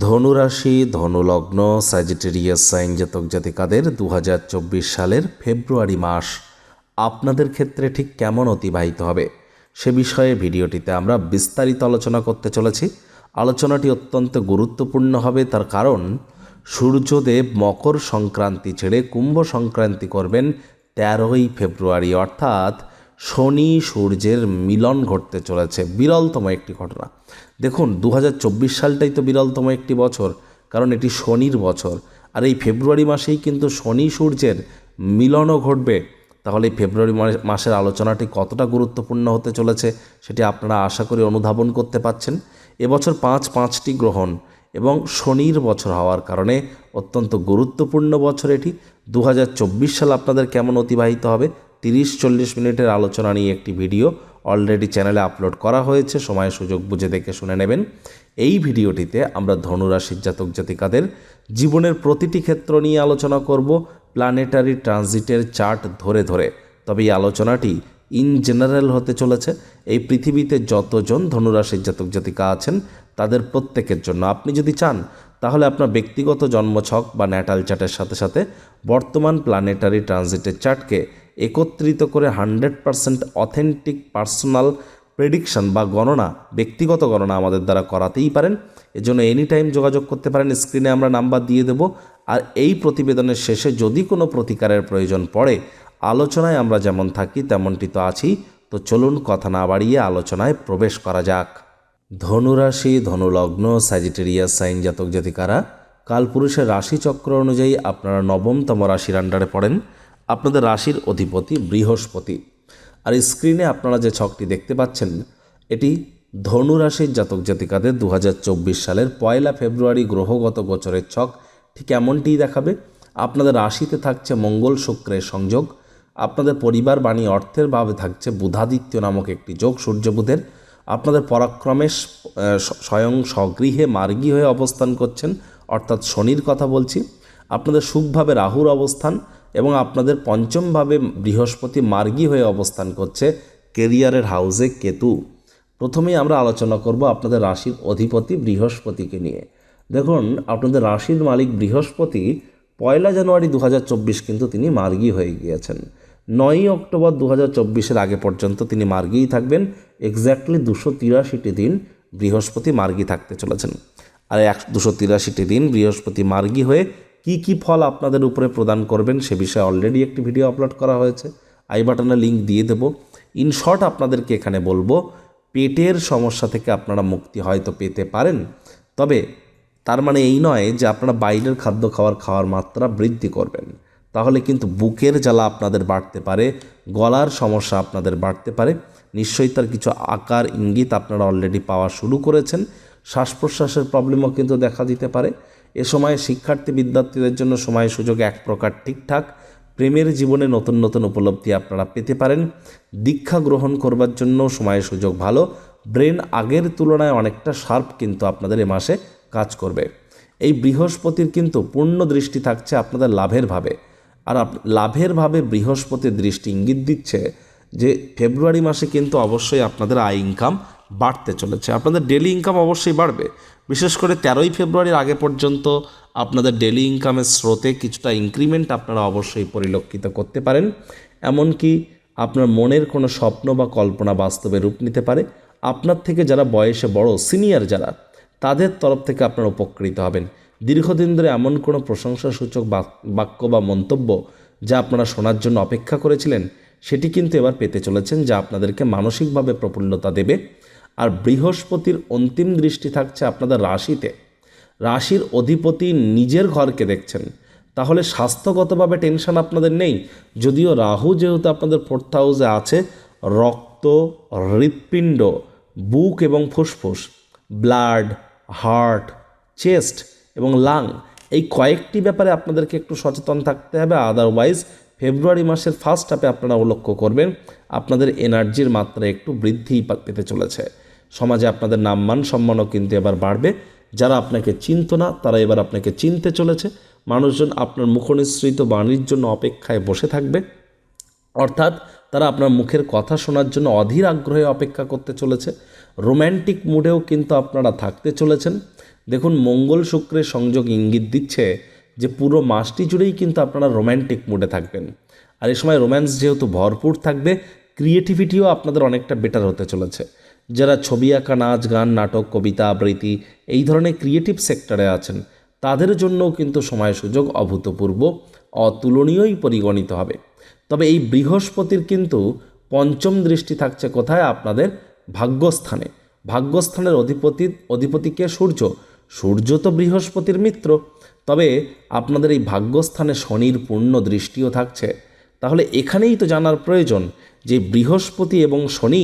ধনুরাশি, ধনুলগ্ন Sagittarius sign জাতক জাতিকাদের দু হাজার চব্বিশ সালের ফেব্রুয়ারি মাস। আপনাদের ক্ষেত্রে ঠিক কেমন অতিবাহিত হবে? সে বিষয়ে ভিডিওটিতে আমরা বিস্তারিত আলোচনা করতে চলেছি। আলোচনাটি অত্যন্ত গুরুত্বপূর্ণ হবে, তার কারণ সূর্যদেব মকর সংক্রান্তি ছেড়ে কুম্ভ সংক্রান্তি করবেন তেরোই ফেব্রুয়ারি, অর্থাৎ শনি সূর্যের মিলন ঘটতে চলেছে। বিরলতম একটি ঘটনা। দেখুন দু হাজার চব্বিশ সালটাই তো বিরলতম একটি বছর, কারণ এটি শনির বছর। আর এই ফেব্রুয়ারি মাসেই কিন্তু শনি সূর্যের মিলনও ঘটবে। তাহলে এই ফেব্রুয়ারি মাসের আলোচনাটি কতটা গুরুত্বপূর্ণ হতে চলেছে সেটি আপনারা আশা করি অনুধাবন করতে পাচ্ছেন এবছর পাঁচ পাঁচটি গ্রহণ এবং শনির বছর হওয়ার কারণে অত্যন্ত গুরুত্বপূর্ণ বছর এটি। দু হাজার চব্বিশ সাল আপনাদের কেমন অতিবাহিত হবে? তিরিশ চল্লিশ মিনিটের আলোচনা নিয়ে একটি ভিডিও। অলরেডি চ্যানেলে আপলোড করা হয়েছে সময় সুযোগ বুঝে দেখে শুনে নেবেন। এই ভিডিওটিতে আমরা ধনুরাশির জাতক জাতিকাদের জীবনের প্রতিটি ক্ষেত্র নিয়ে আলোচনা করব প্ল্যানেটারি ট্রানজিটের চার্ট ধরে ধরে। তবে এই আলোচনাটি ইন জেনারেল হতে চলেছে। এই পৃথিবীতে যতজন ধনুরাশির জাতক জাতিকা আছেন, তাদের প্রত্যেকের জন্য। আপনি যদি চান, তাহলে আপনার ব্যক্তিগত জন্মছক বা ন্যাটাল চার্টের সাথে সাথে বর্তমান প্ল্যানেটারি ট্রানজিটের চার্টকে একত্রিত করে hundred percent authentic personal prediction বা গণনা, ব্যক্তিগত গণনা আমাদের দ্বারা করাতেই পারেন। এজন্য এনি টাইম যোগাযোগ করতে পারেন স্ক্রিনে আমরা নাম্বার দিয়ে দেব। আর এই প্রতিবেদনের শেষে যদি কোনো প্রতিকারের প্রয়োজন পড়ে, আলোচনায় আমরা যেমন থাকি, তেমনটি তো আছি তো চলুন কথা না বাড়িয়ে আলোচনায় প্রবেশ করা যাক। ধনুরাশি, ধনুলগ্ন স্যাজিটেরিয়াস সাইন জাতক জাতিকারা, কালপুরুষের রাশিচক্র অনুযায়ী আপনারা নবমতম রাশির আন্ডারে পড়েন। আপনাদের রাশির অধিপতি বৃহস্পতি। আর স্ক্রিনে আপনারা যে ছকটি দেখতে পাচ্ছেন, এটি ধনুরাশির জাতক জাতিকাদের দু হাজার চব্বিশ সালের পয়লা ফেব্রুয়ারি গ্রহগত গোচরের ছক। ঠিক এমনটিই দেখাবে, আপনাদের রাশিতে থাকছে মঙ্গল শুক্রের সংযোগ, আপনাদের পরিবার বাণী অর্থের ভাবে থাকছে বুধাদিত্য নামক একটি যোগ সূর্য বুধের। আপনাদের পরাক্রমে স্বয়ং স্বগৃহে মার্গী হয়ে অবস্থান করছেন, অর্থাৎ শনির কথা বলছি। আপনাদের সুখভাবে রাহুর অবস্থান এবং আপনাদের পঞ্চমভাবে বৃহস্পতি মার্গী হয়ে অবস্থান করছে কেরিয়ারের হাউসে কেতু। প্রথমেই আমরা আলোচনা করব আপনাদের রাশির অধিপতি বৃহস্পতিকে নিয়ে। দেখুন, আপনাদের রাশির মালিক বৃহস্পতি পয়লা জানুয়ারি দু হাজার চব্বিশ কিন্তু তিনি মার্গী হয়ে গিয়েছেন। নয়ই অক্টোবর দু হাজার আগে পর্যন্ত তিনি মার্গীই থাকবেন। এক্স্যাক্টলি দুশো তিরাশিটি দিন বৃহস্পতি মার্গি থাকতে চলেছেন। আর এক দুশো তিরাশিটি দিন বৃহস্পতি মার্গি হয়ে কি কি ফল আপনাদের উপরে প্রদান করবেন সে বিষয়ে অলরেডি একটি ভিডিও আপলোড করা হয়েছে। আই বাটনে লিঙ্ক দিয়ে দেবো। ইন শর্ট আপনাদেরকে এখানে বলব, পেটের সমস্যা থেকে আপনারা মুক্তি হয়তো পেতে পারেন। তবে তার মানে এই নয় যে আপনারা বাইরের খাদ্য খাওয়ার খাওয়ার মাত্রা বৃদ্ধি করবেন। তাহলে কিন্তু বুকের জ্বালা আপনাদের বাড়তে পারে, গলার সমস্যা আপনাদের বাড়তে পারে। নিশ্চয়ই তার কিছু আকার, ইঙ্গিত আপনারা অলরেডি পাওয়া শুরু করেছেন। শ্বাস প্রশ্বাসের প্রবলেমও কিন্তু দেখা দিতে পারে। এ সময় শিক্ষার্থী বিদ্যার্থীদের জন্য সময় সুযোগ এক প্রকার ঠিকঠাক। প্রেমের জীবনে নতুন নতুন উপলব্ধি আপনারা পেতে পারেন। দীক্ষা গ্রহণ করবার জন্য সময় সুযোগ ভালো। ব্রেন আগের তুলনায় অনেকটা শার্প কিন্তু আপনাদের এ মাসে কাজ করবে। এই বৃহস্পতির কিন্তু পূর্ণ দৃষ্টি থাকছে আপনাদের লাভের ভাবে। আর লাভের ভাবে বৃহস্পতির দৃষ্টি ইঙ্গিত দিচ্ছে যে ফেব্রুয়ারি মাসে কিন্তু অবশ্যই আপনাদের আয় ইনকাম বাড়তে চলেছে। আপনাদের ডেলি ইনকাম অবশ্যই বাড়বে। বিশেষ করে তেরোই ফেব্রুয়ারির আগে পর্যন্ত আপনাদের ডেলি ইনকামের স্রোতে কিছুটা ইনক্রিমেন্ট আপনারা অবশ্যই পরিলক্ষিত করতে পারেন। এমনকি আপনার মনের কোনো স্বপ্ন বা কল্পনা বাস্তবে রূপ নিতে পারে। আপনার থেকে যারা বয়সে বড় সিনিয়র যারা, তাদের তরফ থেকে আপনারা উপকৃত হবেন। দীর্ঘদিন ধরে এমন কোনো প্রশংসাসূচক বাক- বাক্য বা মন্তব্য যা আপনারা শোনার জন্য অপেক্ষা করেছিলেন, সেটি কিন্তু এবার পেতে চলেছেন, যা আপনাদেরকে মানসিকভাবে প্রফুল্লতা দেবে। আর বৃহস্পতির অন্তিম দৃষ্টি থাকছে আপনাদের রাশিতে। রাশির অধিপতি নিজের ঘরকে দেখছেন। তাহলে স্বাস্থ্যগতভাবে টেনশন আপনাদের নেই। যদিও রাহু যেহেতু আপনাদের ফোর্থ হাউসে আছে, রক্ত, হৃৎপিণ্ড, বুক এবং ফুসফুস, ব্লাড, হার্ট, চেস্ট এবং লাং, এই কয়েকটি ব্যাপারে আপনাদেরকে একটু সচেতন থাকতে হবে। আদারওয়াইজ ফেব্রুয়ারি মাসের ফার্স্ট হাফে আপনারা লক্ষ্য করবেন, আপনাদের এনার্জির মাত্রা একটু বৃদ্ধি পেতে চলেছে। সমাজে আপনাদের নাম মান সম্মানও কিন্তু এবার বাড়বে। যারা আপনাকে চিনত না, তারা এবার আপনাকে চিনতে চলেছে। মানুষজন আপনার মুখনিসৃত বাণীর জন্য অপেক্ষায় বসে থাকবে। অর্থাৎ তারা আপনার মুখের কথা শোনার জন্য অধীর আগ্রহে অপেক্ষা করতে চলেছে। রোম্যান্টিক মুডেও কিন্তু আপনারা থাকতে চলেছেন। দেখুন, মঙ্গল শুক্রের সংযোগ ইঙ্গিত দিচ্ছে যে পুরো মাসটি জুড়েই কিন্তু আপনারা রোম্যান্টিক মুডে থাকবেন। আর এই সময় রোম্যান্স যেহেতু ভরপুর থাকবে, ক্রিয়েটিভিটিও আপনাদের অনেকটা বেটার হতে চলেছে। যারা ছবি আঁকা, নাচ, গান, নাটক, কবিতা, আবৃত্তি এই ধরনের ক্রিয়েটিভ সেক্টরে আছেন, তাদের জন্যও কিন্তু সময় সুযোগ অভূতপূর্ব, অতুলনীয়ই পরিগণিত হবে। তবে এই বৃহস্পতির কিন্তু পঞ্চম দৃষ্টি থাকছে কোথায়? আপনাদের ভাগ্যস্থানে। ভাগ্যস্থানের অধিপতি অধিপতিকে সূর্য। সূর্য তো বৃহস্পতির মিত্র। তবে আপনাদের এই ভাগ্যস্থানে শনির পূর্ণ দৃষ্টিও থাকছে। তাহলে এখানেই তো জানার প্রয়োজন যে বৃহস্পতি এবং শনি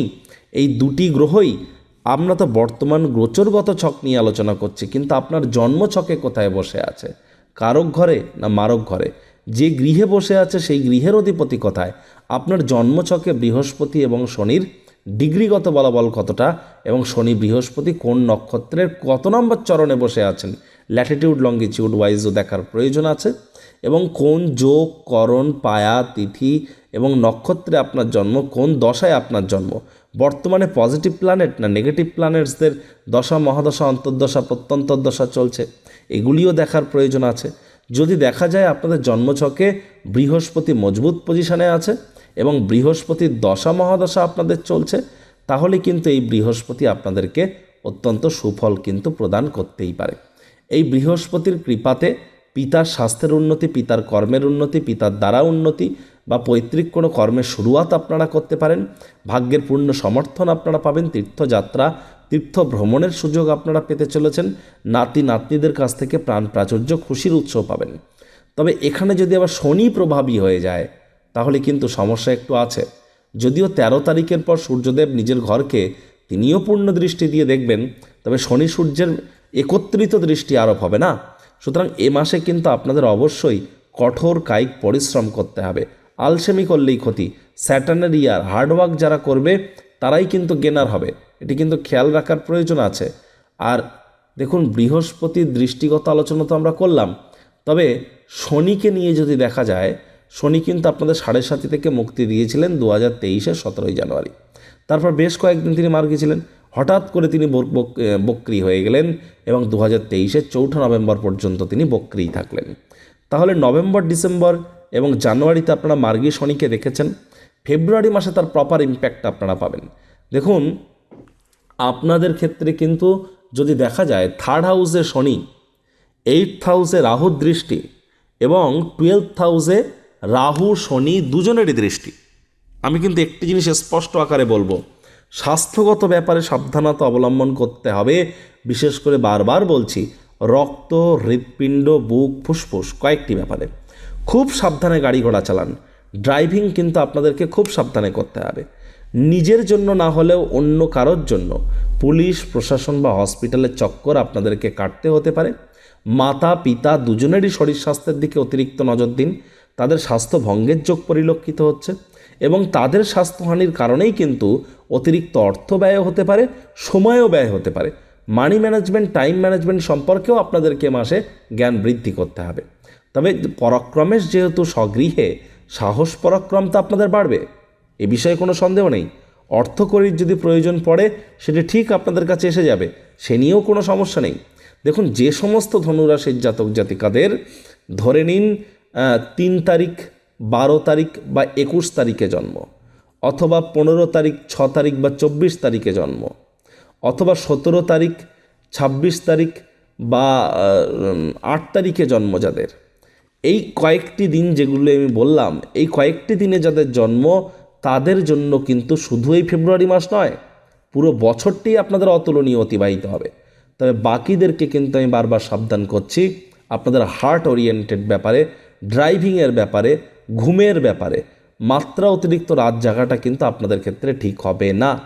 এই দুটি গ্রহই আমরা তো বর্তমান গোচরগত ছক নিয়ে আলোচনা করছি, কিন্তু আপনার জন্ম ছকে কোথায় বসে আছে? কারক ঘরে না মারক ঘরে? যে গৃহে বসে আছে সেই গৃহের অধিপতি কোথায়? আপনার জন্মছকে বৃহস্পতি এবং শনির ডিগ্রিগত বলাবল কতটা? এবং শনি বৃহস্পতি কোন নক্ষত্রের কত নম্বর চরণে বসে আছেন? ল্যাটিটিউড লঙ্গিটিউড ওয়াইজও দেখার প্রয়োজন আছে। এবং কোন যোগ, করণ, পায়া, তিথি এবং নক্ষত্রে আপনার জন্ম, কোন দশায় আপনার জন্ম। বর্তমানে পজিটিভ প্ল্যানেট না নেগেটিভ প্ল্যানেটসদের দশা, মহাদশা, অন্তর্দশা প্রত্যন্তর দশা চলছে। এগুলিও দেখার প্রয়োজন আছে। যদি দেখা যায় আপনাদের জন্মছকে বৃহস্পতি মজবুত পজিশনে আছে এবং বৃহস্পতির দশা, মহাদশা আপনাদের চলছে, তাহলে কিন্তু এই বৃহস্পতি আপনাদেরকে অত্যন্ত সুফল কিন্তু প্রদান করতেই পারে। এই বৃহস্পতির কৃপাতে পিতার স্বাস্থ্যের উন্নতি, পিতার কর্মের উন্নতি, পিতার দ্বারা উন্নতি বা পৈতৃক কোনো কর্মের শুরুয়াত আপনারা করতে পারেন। ভাগ্যের পূর্ণ সমর্থন আপনারা পাবেন। তীর্থযাত্রা তীর্থ ভ্রমণের সুযোগ আপনারা পেতে চলেছেন। নাতি, নাতনিদের কাছ থেকে প্রাণ প্রাচুর্য, খুশির উৎস পাবেন। তবে এখানে যদি আবার শনি প্রভাবী হয়ে যায়, তাহলে কিন্তু সমস্যা একটু আছে। যদিও তেরো তারিখের পর সূর্যদেব নিজের ঘরকে তিনিও পূর্ণ দৃষ্টি দিয়ে দেখবেন, তবে শনি সূর্যের একত্রিত দৃষ্টি আরোপ হবে না। সুতরাং এ মাসে কিন্তু আপনাদের অবশ্যই কঠোর কায়িক পরিশ্রম করতে হবে। আলসেমি করলেই ক্ষতি। স্যাটার্নের ইয়ার হার্ডওয়ার্ক যারা করবে, তারাই কিন্তু গেনার হবে। এটি কিন্তু খেয়াল রাখার প্রয়োজন আছে। আর দেখুন, বৃহস্পতির দৃষ্টিগত আলোচনা তো আমরা করলাম। তবে শনিকে নিয়ে যদি দেখা যায়, শনি কিন্তু আপনাদের সাড়ে সাতি থেকে মুক্তি দিয়েছিলেন দু হাজার তেইশের সতেরোই জানুয়ারি। তারপর বেশ কয়েকদিন তিনি মার গিয়েছিলেন হঠাৎ করে তিনি বক- বক- বক্রি হয়ে গেলেন এবং দু হাজার তেইশের চৌঠা নভেম্বর পর্যন্ত তিনি বক্রিই থাকলেন। তাহলে নভেম্বর, ডিসেম্বর এবং জানুয়ারিতে আপনারা মার্গী শনিকে দেখেছেন। ফেব্রুয়ারি মাসে তার প্রপার ইম্প্যাক্ট আপনারা পাবেন। দেখুন, আপনাদের ক্ষেত্রে কিন্তু যদি দেখা যায় থার্ড হাউসে শনি এইট হাউসে রাহুর দৃষ্টি এবং টুয়েলভ হাউসে রাহু, শনি দুজনেরই দৃষ্টি। আমি কিন্তু একটি জিনিস স্পষ্ট আকারে বলব স্বাস্থ্যগত ব্যাপারে সাবধানতা অবলম্বন করতে হবে। বিশেষ করে বারবার বলছি, রক্ত, হৃৎপিণ্ড, বুক, ফুসফুস কয়েকটি ব্যাপারে। খুব সাবধানে গাড়ি ঘোড়া চালান। ড্রাইভিং কিন্তু আপনাদেরকে খুব সাবধানে করতে হবে। নিজের জন্য না হলেও অন্য কারোর জন্য। পুলিশ, প্রশাসন বা হসপিটালের চক্কর আপনাদেরকে কাটতে হতে পারে। মাতা, পিতা দুজনেরই শরীর স্বাস্থ্যের দিকে অতিরিক্ত নজর দিন। তাদের স্বাস্থ্য ভঙ্গের যোগ পরিলক্ষিত হচ্ছে। এবং তাদের স্বাস্থ্যহানির কারণেই কিন্তু অতিরিক্ত অর্থ ব্যয় হতে পারে, সময়ও ব্যয় হতে পারে। মানি ম্যানেজমেন্ট, টাইম ম্যানেজমেন্ট সম্পর্কেও আপনাদেরকে মাসে জ্ঞান বৃদ্ধি করতে হবে। তবে পরাক্রমেশ যেহেতু স্বগৃহে, সাহস পরাক্রম তো আপনাদের বাড়বে, এ বিষয়ে কোনো সন্দেহ নেই। অর্থকরীর যদি প্রয়োজন পড়ে, সেটি ঠিক আপনাদের কাছে এসে যাবে, সে নিয়েও কোনো সমস্যা নেই। দেখুন, যে সমস্ত ধনুরাশির জাতক জাতিকাদের ধরে নিন তিন তারিখ বারো তারিখ বা একুশ তারিখে জন্ম, অথবা পনেরো তারিখ, ছ তারিখ বা চব্বিশ তারিখে জন্ম, অথবা সতেরো তারিখ, ছাব্বিশ তারিখ বা আট তারিখে জন্ম যাদের। এই কয়েকটি দিন যেগুলো আমি বললাম, এই কয়েকটি দিনে যাদের জন্ম, তাদের জন্য কিন্তু শুধু এই ফেব্রুয়ারি মাস নয়, পুরো বছরটি আপনাদের অতুলনীয় অতিবাহিত হবে। তবে বাকিদেরকে কিন্তু আমি বারবার সাবধান করছি, আপনাদের হার্ট ওরিয়েন্টেড ব্যাপারে, ড্রাইভিংয়ের ব্যাপারে ঘুমের ব্যাপারে। মাত্রা অতিরিক্ত রাত জাগাটা কিন্তু আপনাদের ক্ষেত্রে ঠিক হবে না।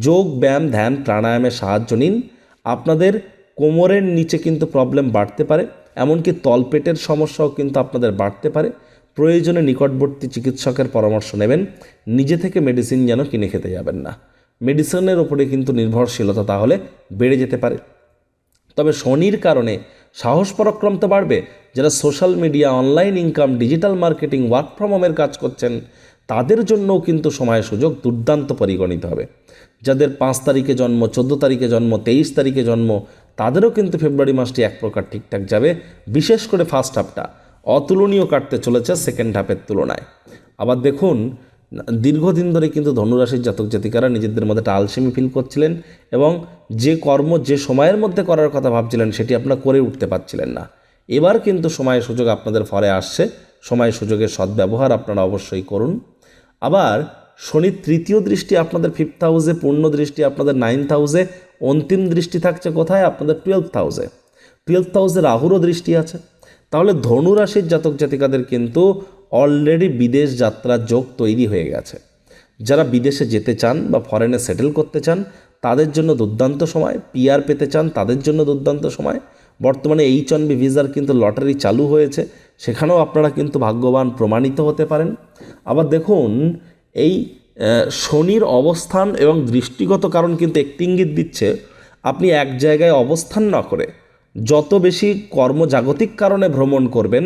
যোগ, ব্যায়াম, ধ্যান, প্রাণায়ামের সাহায্য নিন। আপনাদের কোমরের নিচে কিন্তু প্রবলেম বাড়তে পারে। এমনকি তলপেটের সমস্যাও কিন্তু আপনাদের বাড়তে পারে। প্রয়োজনে নিকটবর্তী চিকিৎসকের পরামর্শ নেবেন। নিজে থেকে মেডিসিন যেন কিনে খেতে যাবেন না। মেডিসিনের ওপরে কিন্তু নির্ভরশীলতা তাহলে বেড়ে যেতে পারে। তবে শনির কারণে সাহস পরাক্রম তো বাড়বে। যারা social media, online income, digital marketing work from হোমের কাজ করছেন, তাদের জন্যও কিন্তু সময় সুযোগ দুর্দান্ত পরিগণিত হবে। যাদের পাঁচ তারিখে জন্ম, চোদ্দ তারিখে জন্ম, তেইশ তারিখে জন্ম, তাদেরও কিন্তু ফেব্রুয়ারি মাসটি এক প্রকার ঠিকঠাক যাবে, বিশেষ করে ফার্স্ট হাফটা অতুলনীয় কাটতে চলেছে সেকেন্ড হাফের তুলনায়। আবার দেখুন দীর্ঘদিন ধরে কিন্তু ধনুরাশির জাতক জাতিকারা নিজেদের মধ্যে একটা আলসেমি ফিল করছিলেন এবং যে কর্ম যে সময়ের মধ্যে করার কথা ভাবছিলেন সেটি আপনারা করে উঠতে পারছিলেন না। এবার কিন্তু সময় সুযোগ আপনাদের ফরে আসছে। সময় সুযোগের সদ্ব্যবহার আপনারা অবশ্যই করুন। আবার শনির তৃতীয় দৃষ্টি আপনাদের ফিফথ হাউসে পূর্ণ দৃষ্টি আপনাদের নাইনথ হাউসে অন্তিম দৃষ্টি থাকছে কোথায়? আপনাদের টুয়েলথ হাউসে টুয়েলথ হাউসে রাহুরও দৃষ্টি আছে। তাহলে ধনুরাশির জাতক জাতিকাদের কিন্তু অলরেডি বিদেশ যাত্রার যোগ তৈরি হয়ে গেছে। যারা বিদেশে যেতে চান বা ফরেনে সেটেল করতে চান, তাদের জন্য দুর্দান্ত সময়। পিআর পেতে চান, তাদের জন্য দুর্দান্ত সময়। বর্তমানে এইচ ওয়ান বি ভিসার কিন্তু লটারি চালু হয়েছে। সেখানেও আপনারা কিন্তু ভাগ্যবান প্রমাণিত হতে পারেন। আবার দেখুন, এই শনির অবস্থান এবং দৃষ্টিগত কারণ কিন্তু একটি ইঙ্গিত দিচ্ছে, আপনি এক জায়গায় অবস্থান না করে যত বেশি কর্মজাগতিক কারণে ভ্রমণ করবেন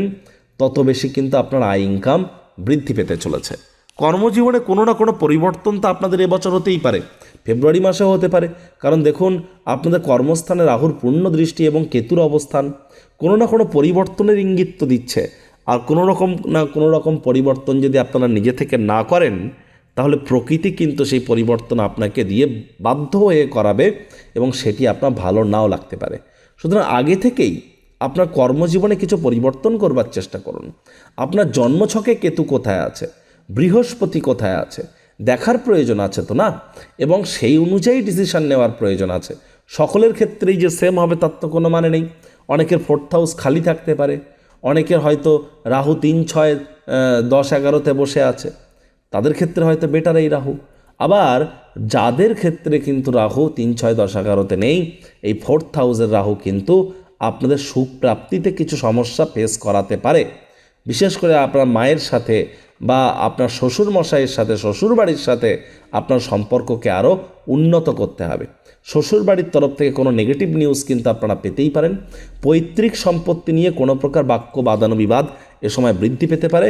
তত বেশি কিন্তু আপনার আয় ইনকাম বৃদ্ধি পেতে চলেছে। কর্মজীবনে কোনো না কোনো পরিবর্তন তো আপনাদের এবছর হতেই পারে। ফেব্রুয়ারি মাসেও হতে পারে। কারণ দেখুন, আপনাদের কর্মস্থানে রাহুর পূর্ণ দৃষ্টি এবং কেতুর অবস্থান কোনো না কোনো পরিবর্তনের ইঙ্গিত তো দিচ্ছে। আর কোনো রকম না কোনো রকম পরিবর্তন যদি আপনারা নিজে থেকে না করেন, তাহলে প্রকৃতি কিন্তু সেই পরিবর্তন আপনাকে দিয়ে বাধ্য হয়ে করাবে এবং সেটি আপনার ভালো নাও লাগতে পারে। সুতরাং আগে থেকেই আপনার কর্মজীবনে কিছু পরিবর্তন করবার চেষ্টা করুন। আপনার জন্মছকে কেতু কোথায় আছে? বৃহস্পতি কোথায় আছে? দেখার প্রয়োজন আছে তো না? এবং সেই অনুযায়ী ডিসিশন নেওয়ার প্রয়োজন আছে। সকলের ক্ষেত্রেই যে সেম হবে তার তো কোনো মানে নেই। অনেকের ফোর্থ হাউস খালি থাকতে পারে। অনেকের হয়তো রাহু তিন ছয় দশ এগারোতে বসে আছে। তাদের ক্ষেত্রে হয়তো বেটার এই রাহু। আবার যাদের ক্ষেত্রে কিন্তু রাহু তিন ছয়, দশ এগারোতে নেই, এই ফোর্থ হাউসের রাহু কিন্তু আপনাদের সুখ প্রাপ্তিতে কিছু সমস্যা ফেস করাতে পারে। বিশেষ করে আপনার মায়ের সাথে বা আপনার শ্বশুর মশাইয়ের সাথে শ্বশুর বাড়ির সাথে আপনার সম্পর্ককে আরও উন্নত করতে হবে। শ্বশুর বাড়ির তরফ থেকে কোনো নেগেটিভ নিউজ কিন্তু আপনারা পেতেই পারেন। পৈতৃক সম্পত্তি নিয়ে কোনো প্রকার বাক্য বাদানুবিবাদ এ সময় বৃদ্ধি পেতে পারে।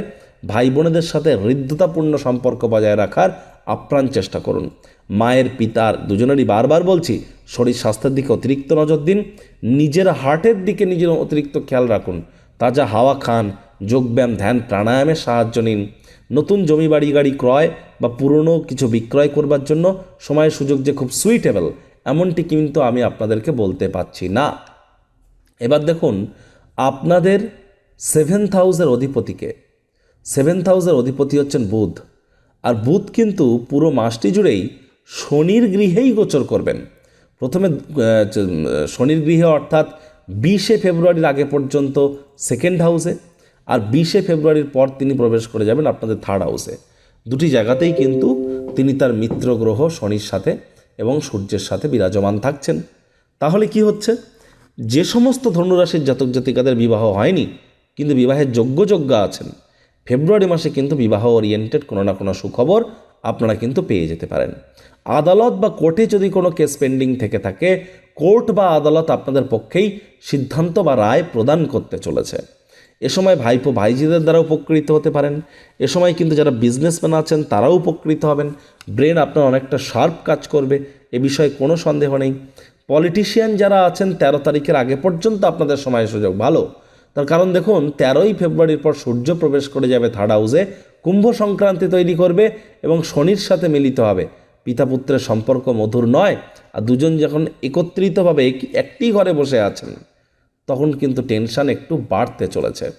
ভাই বোনেদের সাথে হৃদ্যতাপূর্ণ সম্পর্ক বজায় রাখার আপ্রাণ চেষ্টা করুন। মায়ের পিতার দুজনেরই বারবার বলছি, শরীর স্বাস্থ্যের দিকে অতিরিক্ত নজর দিন, নিজের হার্টের দিকে নিজের অতিরিক্ত খেয়াল রাখুন। তাজা হাওয়া খান, যোগব্যায়াম, ধ্যান, প্রাণায়ামের সাহায্য নিন। নতুন জমি বাড়ি গাড়ি ক্রয় বা পুরনো কিছু বিক্রয় করবার জন্য সময়ের সুযোগ যে খুব সুইটেবল এমনটি কিন্তু আমি আপনাদেরকে বলতে পারছি না। এবার দেখুন, আপনাদের সেভেন্থ হাউসের অধিপতিকে। সেভেন্থ হাউসের অধিপতি হচ্ছেন বুধ। আর বুধ কিন্তু পুরো মাসটি জুড়েই শনির গৃহেই গোচর করবেন। প্রথমে শনির গৃহে অর্থাৎ বিশে ফেব্রুয়ারির আগে পর্যন্ত সেকেন্ড হাউসে আর বিশে ফেব্রুয়ারির পর তিনি প্রবেশ করে যাবেন আপনাদের থার্ড হাউসে দুটি জায়গাতেই কিন্তু তিনি তার মিত্র গ্রহ শনির সাথে এবং সূর্যের সাথে বিরাজমান থাকছেন। তাহলে কি হচ্ছে? যে সমস্ত ধনুরাশির জাতক জাতিকাদের বিবাহ হয়নি, কিন্তু বিবাহের যোগ্য যোগ্য আছেন। ফেব্রুয়ারি মাসে কিন্তু বিবাহ ওরিয়েন্টেড কোনো না কোনো সুখবর আপনারা কিন্তু পেয়ে যেতে পারেন। আদালত বা কোর্টে যদি কোনো কেস পেন্ডিং থেকে থাকে, কোর্ট বা আদালত আপনাদের পক্ষেই সিদ্ধান্ত বা রায় প্রদান করতে চলেছে। এ সময় ভাইপো ভাইজিদের দ্বারা উপকৃত হতে পারেন। এ সময় কিন্তু যারা বিজনেসম্যান আছেন, তারাও উপকৃত হবেন। ব্রেন আপনার অনেকটা শার্প কাজ করবে, এ বিষয়ে কোনো সন্দেহ নেই। পলিটিশিয়ান যারা আছেন, তেরো তারিখের আগে পর্যন্ত আপনাদের সময় সুযোগ ভালো। তার কারণ দেখুন, তেরোই ফেব্রুয়ারির পর সূর্য প্রবেশ করে যাবে থার্ড হাউসে কুম্ভ সংক্রান্তি তৈরি করবে এবং শনির সাথে মিলিত হবে। পিতা পুত্রের সম্পর্ক মধুর নয়, আর দুজন যখন একত্রিতভাবে এক- একটি ঘরে বসে আছেন, তখন কিন্তু টেনশন একটু বাড়তে চলেছে।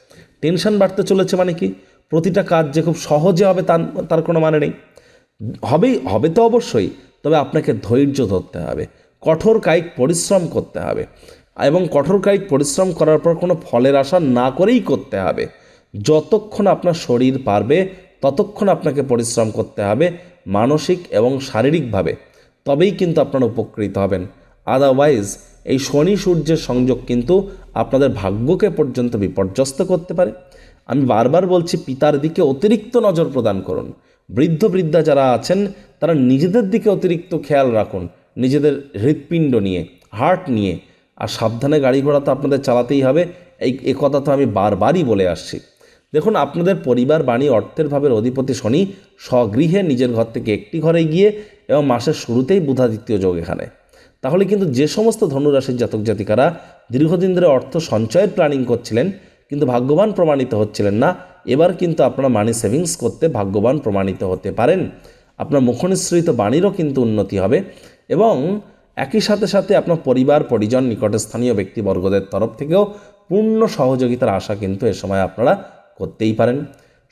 টেনশন বাড়তে চলেছে মানে কি? প্রতিটা কাজ যে খুব সহজে হবে তার তার কোনো মানে নেই। হবেই হবে তো অবশ্যই, তবে আপনাকে ধৈর্য ধরতে হবে, কঠোর কায়িক পরিশ্রম করতে হবে, এবং কঠোর কায়িক পরিশ্রম করার পর কোনো ফলের আশা না করেই করতে হবে। যতক্ষণ আপনার শরীর পারবে, ততক্ষণ আপনাকে পরিশ্রম করতে হবে মানসিক এবং শারীরিকভাবে, তবেই কিন্তু আপনারা উপকৃত হবেন। আদারওয়াইজ এই শনি সূর্যের সংযোগ কিন্তু আপনাদের ভাগ্যকে পর্যন্ত বিপর্যস্ত করতে পারে। আমি বারবার বলছি, পিতার দিকে অতিরিক্ত নজর প্রদান করুন। বৃদ্ধ, বৃদ্ধা যারা আছেন, তারা নিজেদের দিকে অতিরিক্ত খেয়াল রাখুন। নিজেদের হৃৎপিণ্ড নিয়ে হার্ট নিয়ে। আর সাবধানে গাড়ি ঘোড়া তো আপনাদের চালাতেই হবে। এই কথা তো আমি বারবারই বলে আসছি। দেখুন, আপনাদের পরিবার বাণী অর্থের ভাবের অধিপতি শনি স্বগৃহে নিজের ঘর থেকে একটি ঘরে গিয়ে এবং মাসের শুরুতেই বুধাদিত্য যোগ এখানে। তাহলে কিন্তু যে সমস্ত ধনুরাশির জাতক জাতিকারা দীর্ঘদিন ধরে অর্থ সঞ্চয়ের প্ল্যানিং করছিলেন, কিন্তু ভাগ্যবান প্রমাণিত হচ্ছিলেন না। এবার কিন্তু আপনারা মানি সেভিংস করতে ভাগ্যবান প্রমাণিত হতে পারেন। আপনার মুখনিসৃত বাণীরও কিন্তু উন্নতি হবে এবং একই সাথে সাথে আপনার পরিবার, পরিজন নিকটে স্থানীয় ব্যক্তিবর্গদের তরফ থেকেও পূর্ণ সহযোগিতার আশা কিন্তু এ সময় আপনারা করতেই পারেন।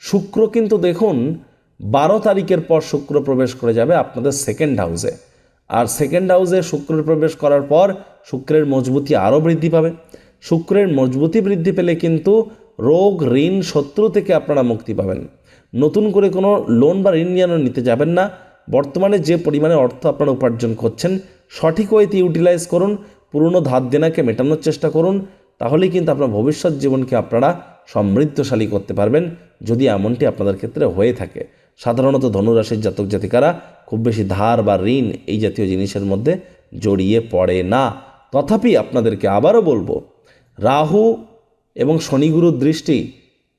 শুক্র কিন্তু দেখুন, বারো তারিখের পর শুক্র প্রবেশ করে যাবে আপনাদের সেকেন্ড হাউসে আর সেকেন্ড হাউসে শুক্রের প্রবেশ করার পর শুক্রের মজবুতি আরও বৃদ্ধি পাবে। শুক্রের মজবুতি বৃদ্ধি পেলে কিন্তু রোগ, ঋণ, শত্রু থেকে আপনারা মুক্তি পাবেন। নতুন করে কোনো লোন বা ঋণ যেন নিতে যাবেন না। বর্তমানে যে পরিমাণে অর্থ আপনারা উপার্জন করছেন, সঠিক ওয়েতে ইউটিলাইজ করুন, পুরনো ধার দেনাকে মেটানোর চেষ্টা করুন, তাহলেই কিন্তু আপনার ভবিষ্যৎ জীবনকে আপনারা সমৃদ্ধশালী করতে পারবেন যদি এমনটি আপনাদের ক্ষেত্রে হয়ে থাকে। সাধারণত ধনুরাশির জাতক জাতিকারা খুব বেশি ধার বা ঋণ এই জাতীয় জিনিসের মধ্যে জড়িয়ে পড়ে না। তথাপি আপনাদেরকে আবারও বলব, রাহু এবং শনিগুরুর দৃষ্টি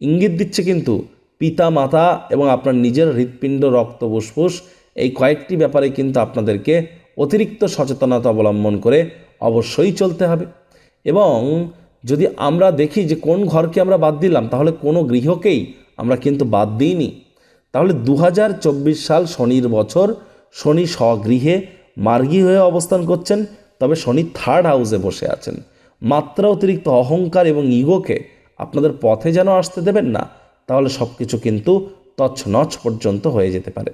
ইঙ্গিত দিচ্ছে কিন্তু পিতা মাতা এবং আপনার নিজের হৃৎপিণ্ড, রক্ত, ফুসফুস এই কয়েকটি ব্যাপারে কিন্তু আপনাদেরকে অতিরিক্ত সচেতনতা অবলম্বন করে অবশ্যই চলতে হবে। এবং যদি আমরা দেখি যে কোন ঘরকে আমরা বাদ দিলাম, তাহলে কোনো গৃহকেই আমরা কিন্তু বাদ দিইনি। তাহলে দু হাজার চব্বিশ সাল শনির বছর, শনি স্বগৃহে মার্গী হয়ে অবস্থান করছেন, তবে শনি থার্ড হাউসে বসে আছেন। মাত্রা অতিরিক্ত অহংকার এবং ইগোকে আপনাদের পথে যেন আসতে দেবেন না, তাহলে সব কিছু কিন্তু তছনছ পর্যন্ত হয়ে যেতে পারে।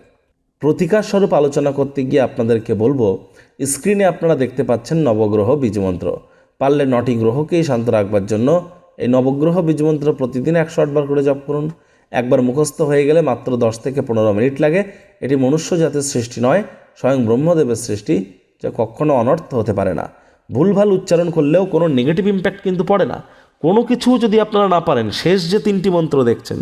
প্রতিকার স্বরূপ আলোচনা করতে গিয়ে আপনাদেরকে বলব, স্ক্রিনে আপনারা দেখতে পাচ্ছেন নবগ্রহ বীজমন্ত্র। পারলে নটি গ্রহকেই শান্ত রাখবার জন্য এই নবগ্রহ বীজমন্ত্র প্রতিদিন একশো আটবার করে জপ করুন। একবার মুখস্থ হয়ে গেলে মাত্র দশ থেকে পনেরো মিনিট লাগে। এটি মনুষ্য জাতের সৃষ্টি নয়, স্বয়ং ব্রহ্মদেবের সৃষ্টি, যা কখনো অনর্থ হতে পারে না। ভুলভাল উচ্চারণ করলেও কোনো নেগেটিভ ইম্প্যাক্ট কিন্তু পড়ে না। কোনো কিছু যদি আপনারা না পারেন, শেষ যে তিনটি মন্ত্র দেখছেন,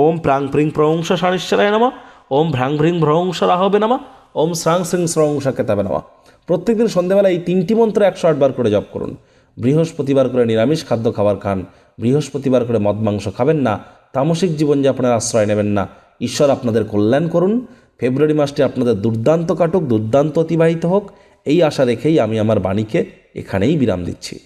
ওম প্রাং প্রিং প্রংস সানিশ্চরায় নামা, ওম ভ্রাং ভ্রিং ভ্রংস রাহবে নামা, ওম স্রাং শ্রিং শ্রংস কেতাবে নামা। প্রত্যেকদিন সন্ধ্যেবেলা এই তিনটি মন্ত্র একশো আটবার করে জপ করুন। বৃহস্পতিবার করে নিরামিষ খাদ্য খাবার খান। বৃহস্পতিবার করে মদ মাংস খাবেন না, তামসিক জীবনযাপনের আশ্রয় নেবেন না। ঈশ্বর আপনাদের কল্যাণ করুন। ফেব্রুয়ারি মাসটি আপনাদের দুর্দান্ত কাটুক, দুর্দান্ত অতিবাহিত হোক। এই আশা রেখেই আমি আমার বাণীকে এখানেই বিরাম দিচ্ছি।